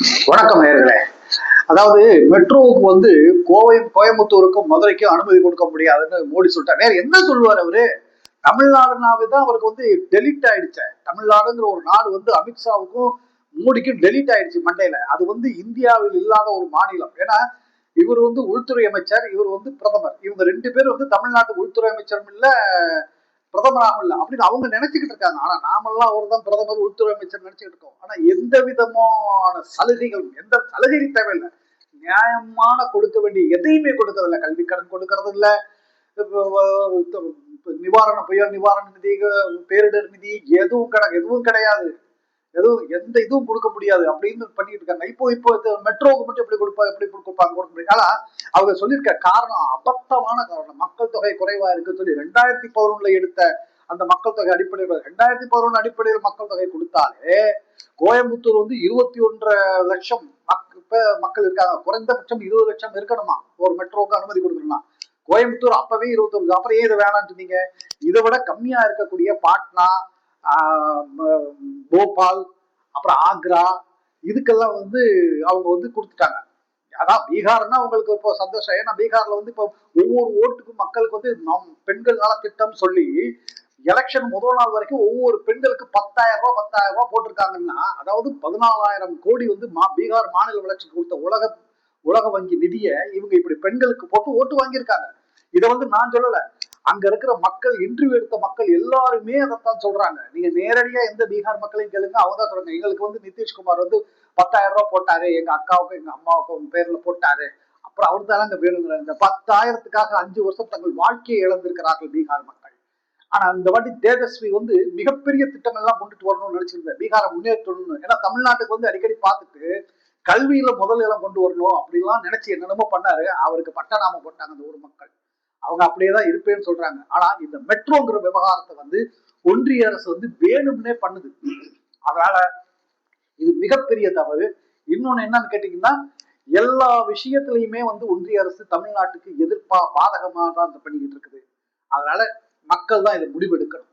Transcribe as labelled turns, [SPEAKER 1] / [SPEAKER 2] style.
[SPEAKER 1] வணக்கம் நேர்களே அதாவது மெட்ரோவுக்கு வந்து கோவை கோயம்புத்தூருக்கும் மதுரைக்கும் அனுமதி கொடுக்க முடியாதுன்னு மோடி சொல்லிட்டார். வேற என்ன சொல்லுவார் அவரு? தமிழ்நாடுனாவே தான் அவருக்கு வந்து டெலிட் ஆயிடுச்சு. தமிழ்நாடுங்கிற ஒரு நாடு வந்து அமித்ஷாவுக்கும் மோடிக்கும் டெலிட் ஆயிடுச்சு மண்டையில. அது வந்து இந்தியாவில் இல்லாத ஒரு மாநிலம். ஏன்னா இவர் வந்து உள்துறை அமைச்சர் இவர் வந்து பிரதமர். இவங்க ரெண்டு பேரும் வந்து தமிழ்நாட்டு உள்துறை அமைச்சரும் இல்லை பிரதமராகவும் இல்லை. அப்படின்னு அவங்க நினைச்சுக்கிட்டு இருக்காங்க. ஆனா நாமெல்லாம் அவர் தான் பிரதமர் உள்துறை அமைச்சர் நினைச்சுக்கிட்டு இருக்கோம். ஆனா எந்த விதமான சலுகைகளும் எந்த சலுகையும் தேவையில்லை. நியாயமான கொடுக்க வேண்டிய எதையுமே கொடுக்கறதில்ல. கல்வி கடன் கொடுக்கறது இல்லை நிவாரண புயல் நிவாரண நிதி பேரிடர் நிதி எதுவும் கிடையாது எதுவும் கிடையாது. எதுவும் எந்த இதுவும் கொடுக்க முடியாது அப்படின்னு பண்ணிட்டு இருக்காங்க. இப்போ இப்போ மெட்ரோவுக்கு மட்டும் எப்படி கொடுப்பா எப்படி கொடுப்பாங்க கொடுக்க முடியாது ஆனா அவங்க சொல்லியிருக்க காரணம் அபத்தமான காரணம். மக்கள் தொகை குறைவா இருக்கு சொல்லி ரெண்டாயிரத்தி பதினொன்னுல எடுத்த அந்த மக்கள் தொகை அடிப்படையில் ரெண்டாயிரத்தி பதினொன்று அடிப்படையில் மக்கள் தொகை கொடுத்தாலே கோயம்புத்தூர் வந்து இருபத்தி ஒன்றரை லட்சம் மக்கள் இருக்காங்க. குறைந்தபட்சம் இருபது லட்சம் இருக்கணுமா? ஒரு மெட்ரோவுக்கு அனுமதி கொடுக்கணும்னா. கோயம்புத்தூர் அப்பவே இருபத்தொன்று அப்புறம் ஏன் இது வேணாம்னு சொன்னீங்க? இதை விட கம்மியா இருக்கக்கூடிய பாட்னா போபால் அப்புறம் ஆக்ரா இதுக்கெல்லாம் வந்து அவங்க வந்து கொடுத்துட்டாங்க. அதான் பீகார்னா அவங்களுக்கு இப்போ சந்தோஷம். ஏன்னா பீகார்ல வந்து இப்போ ஒவ்வொரு ஓட்டுக்கும் மக்களுக்கு வந்து நம் பெண்கள் நல திட்டம் சொல்லி எலெக்ஷன் முதல் நாள் வரைக்கும் ஒவ்வொரு பெண்களுக்கு பத்தாயிரம் ரூபாய் பத்தாயிரம் ரூபாய் போட்டிருக்காங்கன்னா அதாவது பதினாலாயிரம் கோடி வந்து மா பீகார் மாநில வளர்ச்சிக்கு கொடுத்த உலக உலக வங்கி நிதியை இவங்க இப்படி பெண்களுக்கு போட்டு ஓட்டு வாங்கியிருக்காங்க. இதை வந்து நான் சொல்லலை. அங்க இருக்கிற மக்கள் இன்டர்வியூ எடுத்த மக்கள் எல்லாருமே அதைத்தான் சொல்றாங்க. நீங்க நேரடியா எந்த பீகார் மக்களையும் கேளுங்க அவங்க தான் சொல்றாங்க. எங்களுக்கு வந்து நிதிஷ்குமார் வந்து பத்தாயிரம் ரூபாய் போட்டாரு எங்க அக்காவுக்கும் எங்க அம்மாவுக்கும் பேர்ல போட்டாரு. அப்புறம் அவர் தானே அங்க வேணுங்கிறாங்க இந்த பத்தாயிரத்துக்காக அஞ்சு வருஷம் தங்கள் வாழ்க்கையை இழந்திருக்கிறார்கள் பீகார் மக்கள். ஆனா அந்த வாட்டி தேஜஸ்வி வந்து மிகப்பெரிய திட்டங்கள் எல்லாம் கொண்டுட்டு வரணும்னு நினைச்சிருந்தேன். பீகாரை முன்னேற்றணும்னு. ஏன்னா தமிழ்நாட்டுக்கு வந்து அடிக்கடி பார்த்துட்டு கல்வியில முதல் இடம் கொண்டு வரணும் அப்படிலாம் நினைச்சு என்னென்னமோ பண்ணாரு. அவருக்கு பட்டநாமம் போட்டாங்க அந்த ஊர் மக்கள். அவங்க அப்படியே தான் இருப்பேன்னு சொல்றாங்க. ஆனா இந்த மெட்ரோங்கிற விவகாரத்தை வந்து ஒன்றிய அரசு வந்து வேணும்னே பண்ணுது. அதனால இது மிகப்பெரிய தவறு. இன்னொன்னு என்னன்னு கேட்டீங்கன்னா எல்லா விஷயத்திலையுமே வந்து ஒன்றிய அரசு தமிழ்நாட்டுக்கு எதிர்ப்பா பாதகமாக தான் பண்ணிக்கிட்டு இருக்குது. அதனால மக்கள் தான் இதை முடிவெடுக்கணும்.